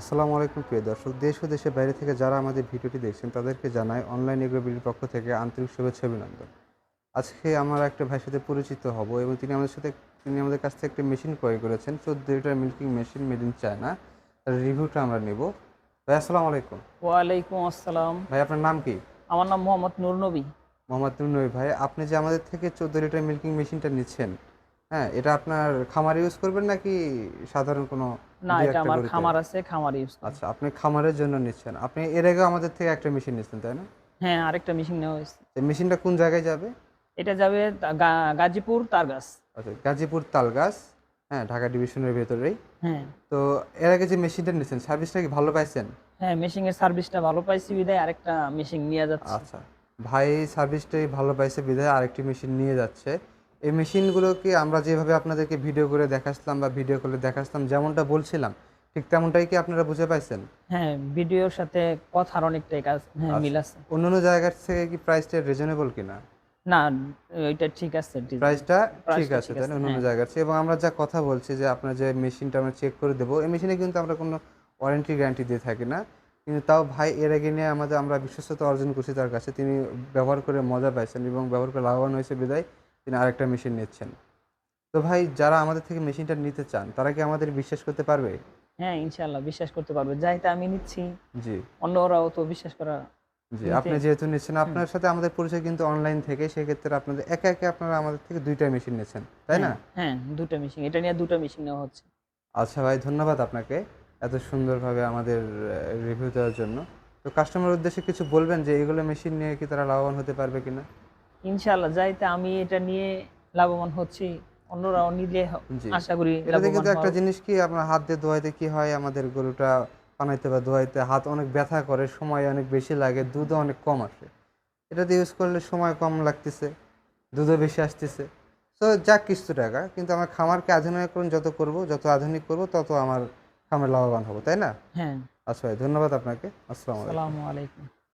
আসসালামু আলাইকুম প্রিয় দর্শক দেশ ও দেশের বাইরে থেকে যারা আমাদের ভিডিওটি দেখছেন তাদেরকে জানাই অনলাইন এগ্রোবিলির পক্ষ থেকে আন্তরিক শুভেচ্ছা অভিনন্দন। আজকে আমরা একটা ভাইয়ের সাথে পরিচিত হব এবং তিনি আমাদের সাথে তিনি আমাদের কাছ থেকে একটা মেশিন ক্রয় করেছেন চোদ্দ litre milking machine made in China. তার রিভিউটা আমরা নেব। ভাই আসসালামু আলাইকুম। ওয়ালাইকুম আসসালাম। ভাই আপনার নাম কি? আমার নাম মোহাম্মদ নূর নবী। মোহাম্মদ নুনবী ভাই আপনি যে আমাদের থেকে চোদ্দ লিটার মিল্কিং মেশিনটা নিচ্ছেন হ্যাঁ এটা আপনার খামারে ইউজ করবেন নাকি সাধারণ কোনো না এটা আমার খামার আছে খামার ইউজ আচ্ছা আপনি খামারের জন্য নিচ্ছেন। আপনি এর আগে আমাদের থেকে একটা মেশিন নিচ্ছেন তাই না? হ্যাঁ আরেকটা মেশিন নেওয়া হয়েছে। মেশিনটা কোন জায়গায় যাবে? এটা যাবে গাজীপুর তারগাছ আচ্ছা গাজীপুর তালগাছ হ্যাঁ ঢাকা ডিভিশনের ভেতরেই। হ্যাঁ। তো এর আগে যে মেশিনটা নিচ্ছেন সার্ভিসটা কি ভালো পাইছেন? হ্যাঁ মেশিনের সার্ভিসটা ভালো পাইছি বিদায় আরেকটা মেশিন নিয়ে যাচ্ছে। আচ্ছা ভাই সার্ভিসটাই ভালো পাইছে বিধায় আরেকটি মেশিন নিয়ে যাচ্ছে। এই মেশিনগুলোকে আমরা যেভাবে আপনাদেরকে ভিডিও করে দেখাচ্ছিলাম বা ভিডিও করে দেখাচ্ছিলাম যেমনটা বলছিলাম ঠিক তেমনটাই কি আপনারা বুঝে পাইছেন? হ্যাঁ ভিডিওর সাথে কথার অনেকটাই কাজ হ্যাঁ আচ্ছা। মিল আছে। অন্যান্য জায়গার থেকে কি প্রাইসটা রিজনেবল কিনা? না এটা ঠিক আছে প্রাইসটা ঠিক আছে তাই অন্যান্য হ্যাঁ। জায়গার চেয়ে। এবং আমরা যা কথা বলছি যে আপনার যে মেশিনটা আমরা চেক করে দেবো এই মেশিনে কিন্তু আমরা কোনো ওয়ারেন্টি গ্যারান্টি দিয়ে থাকি না। কিন্তু তাও ভাই এর আগে নিয়ে আমাদের আমরা বিশ্বস্ততা অর্জন করছি তার কাছে। তিনি ব্যবহার করে মজা পাইছেন এবং ব্যবহার করে লাভবান হয়েছে বিদায়। তিনি আরেকটা মেশিন নিচ্ছেন। তো ভাই যারা আমাদের থেকে মেশিনটা নিতে চান তারা কি আমাদের বিশ্বাস করতে পারবে? হ্যাঁ ইনশাল্লাহ বিশ্বাস করতে পারবে। যাইতে আমি নিচ্ছি। জি। অন্যরাও তো বিশ্বাস করা জি আপনি যেহেতু নিচ্ছেন আপনার সাথে আমাদের পরিচয় কিন্তু অনলাইন থেকে সেক্ষেত্রে আপনাদের একে একে আপনারা আমাদের থেকে দুইটা মেশিন নিচ্ছেন তাই না? হ্যাঁ, হ্যাঁ দুটো মেশিন এটা নিয়ে দুটো মেশিন নেওয়া হচ্ছে। আচ্ছা ভাই ধন্যবাদ আপনাকে এত সুন্দরভাবে আমাদের রিভিউ দেওয়ার জন্য। তো কাস্টমার উদ্দেশ্যে কিছু বলবেন যে এগুলো মেশিন নিয়ে কি তারা লাভবান হতে পারবে কিনা? ইনশাআল্লাহ যাইতে আমি এটা নিয়ে লাভবান হচ্ছি অন্যরাও নিলে আশা করি এটাতে কিন্তু লাভবান একটা জিনিস কি আপনার হাত দিয়ে ধোয়াইতে কি হয় আমাদের গরুটা পানাইতে বা ধোয়াইতে হাত অনেক ব্যথা করে সময় অনেক বেশি লাগে দুধও অনেক কম আসে। এটাতে ইউজ করলে সময় কম লাগতেছে দুধও বেশি আসতেছে। তো যাক কিছু টাকা কিন্তু আমার খামারকে আধুনিকরণ যত করব যত আধুনিক করব তত আমার খামার লাভবান হব তাই না? হ্যাঁ। আচ্ছা ভাই ধন্যবাদ আপনাকে। আসসালামু আসসালামু আলাইকুম।